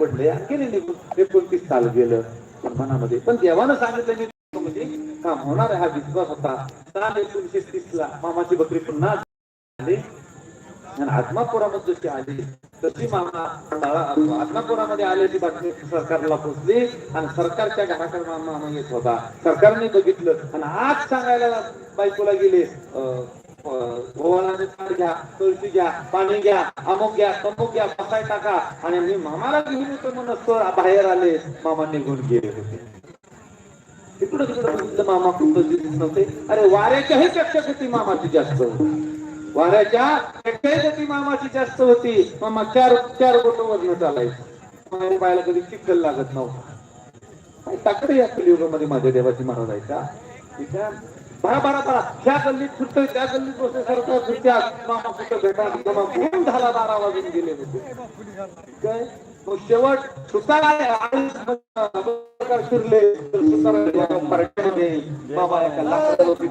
सापडले आणि गेले निघून एकोणतीस साल गेलं पण मनामध्ये. पण देवानं सांगितलं मी म्हणजे काम होणार आहे हा विश्वास होता. साल एकोणीशे तीस ला मामाची बकरी पुन्हा आली. आणि आत्मापुरामध्ये जशी आली तशी मामा आत्मापुरामध्ये आल्याची बातमी सरकारला पोहोचली आणि सरकारच्या घराकडे मामा मामा येत होता. सरकारने बघितलं आणि आज सांगायला बायकोला गेले अं, पाणी घ्या तुळशी घ्या पाणी घ्या अमुक घ्या तमुक घ्या बसाय टाका. आणि मी मामाला घेऊन येतो म्हणून बाहेर आले मामा निघून गेले होते. इकडं तिकडं मामा कुठं दिसत नव्हते? अरे वाऱ्याच्याही पेक्षा गती मामाची जास्त होती. वाऱ्याच्या पेक्षाही गती मामाची जास्त होती. मामा चार चार बोट वरनं चालायचं. मामा कधी चिखल लागत नव्हता. टाकडे या कलियुगामध्ये माझ्या देवाची महाराज आहे का ठीक आहे? त्या गल्लीत सुटतोय त्या गल्लीत बसतोय सरकार सुट्ट्या मामा कुठं भेटा मामा घेऊन झाला बारा वाजून गेले होते काय? मग शेवट सुतार आले आणि शिरले. सुतार बाबा एका लाकडावरती